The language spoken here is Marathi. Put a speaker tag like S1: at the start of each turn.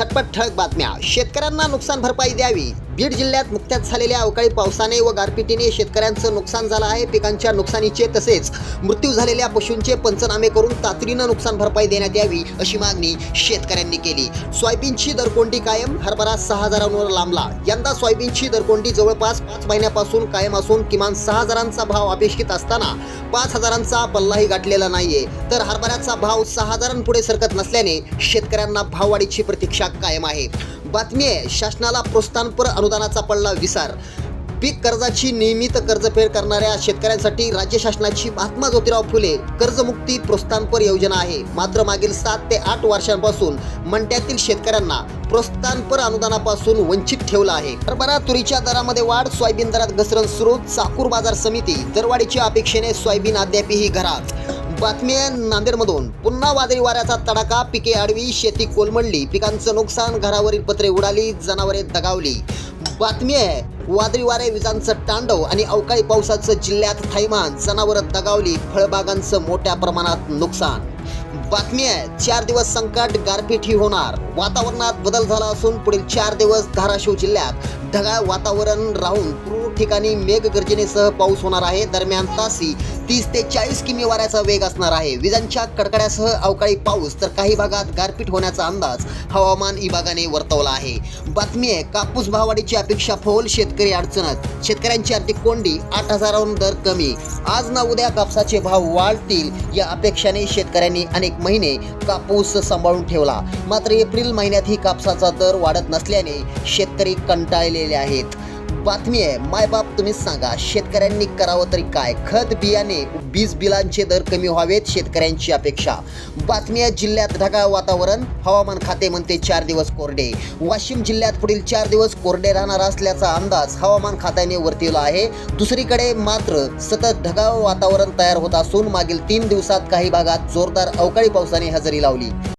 S1: झटपट ठळक बातम्या. शेतकऱ्यांना नुकसान भरपाई द्यावी. बीड जिल्ह्यात नुकत्याच झालेल्या अवकाळी पावसाने व गारपिटीने शेतकऱ्यांचं नुकसान झालं आहे. पिकांच्या नुकसानीचे तसेच मृत्यू झालेल्या पशूंचे पंचनामे करून तातडीनं नुकसान भरपाई देण्यात यावी अशी मागणी शेतकऱ्यांनी केली. सोयाबीनची दरकोंडी कायम हरभरा सहा हजारांवर लांबला. यंदा सोयाबीनची दरकोंडी जवळपास पाच महिन्यापासून कायम असून किमान सहा हजारांचा भाव अपेक्षित असताना पाच हजारांचा पल्लाही गाठलेला नाहीये. तर हरभऱ्याचा भाव सहा हजारांपुढे सरकत नसल्याने शेतकऱ्यांना भाववाढीची प्रतीक्षा कायम आहे. बातमी आहे शासनाला प्रोत्साहनपर अनुदानाचा पडला विसार. पीक कर्जाची नियमित कर्जफेड करणाऱ्या शेतकऱ्यांसाठी राज्य शासनाची महात्मा ज्योतिराव फुले कर्जमुक्ती प्रोत्साहनपर योजना आहे. मात्र मागील सात ते आठ वर्षांपासून मंड्यातील शेतकऱ्यांना प्रोत्साहनपर अनुदानापासून वंचित ठेवलं आहे. हरभरा तुरीच्या दरामध्ये वाढ सोयाबीन दरात घसरण सुरू चाकूर बाजार समिती दरवाढीच्या अपेक्षेने सोयाबीन अद्यापही घरात. बातमी आहे नांदेडमधून. पुन्हा वादळी वाऱ्याचा तडाखा पिके आडवी शेती कोलमडली पिकांचं नुकसान घरावरील पत्रे उडाली जनावरे दगावली. बातमी आहे वादळी वारे विजांचं तांडव आणि अवकाळी पावसाचं जिल्ह्यात थैमान जनावरं दगावली फळबागांचं मोठ्या प्रमाणात नुकसान. बातमी आहे चार दिवस संकट गारपीटही होणार. वातावरणात बदल झाला असून पुढील चार दिवस धाराशिव जिल्ह्यात ढगाळ वातावरण राहून तुरळक ठिकाणी मेघगर्जनेसह पाऊस होणार आहे. दरम्यान तासी तीस ते चाळीस किमी वाऱ्याचा वेग असणार आहे. विजांच्या कडकड्यासह अवकाळी पाऊस तर काही भागात गारपीट होण्याचा अंदाज हवामान विभागाने वर्तवला आहे. बातमी आहे कापूस भाववाढीची अपेक्षा फोल शेतकरी अडचणत. शेतकऱ्यांची आर्थिक कोंडी आठ हजाराहून दर कमी. आज ना उद्या कापसाचे भाव वाढतील या अपेक्षाने शेतकऱ्यांनी अनेक महिने कापूस सांभाळून ठेवला. मात्र एप्रिल महिन्यातही कापसाचा दर वाढत नसल्याने शेतकरी कंटाळले कंटाळलेले आहेत. बातमी आहे मायबाप तुम्हीच सांगा शेतकऱ्यांनी करावं तरी काय? खत बियाणे बीज बिलांचे दर कमी व्हावेत शेतकऱ्यांची अपेक्षा. बातमी आहे जिल्ह्यात ढगाळ वातावरण हवामान खाते म्हणते चार दिवस कोरडे. वाशिम जिल्ह्यात पुढील चार दिवस कोरडे राहणार असल्याचा अंदाज हवामान खात्याने वर्तवला आहे. दुसरीकडे मात्र सतत ढगाळ वातावरण तयार होत असून मागील तीन दिवसात काही भागात जोरदार अवकाळी पावसाने हजेरी लावली.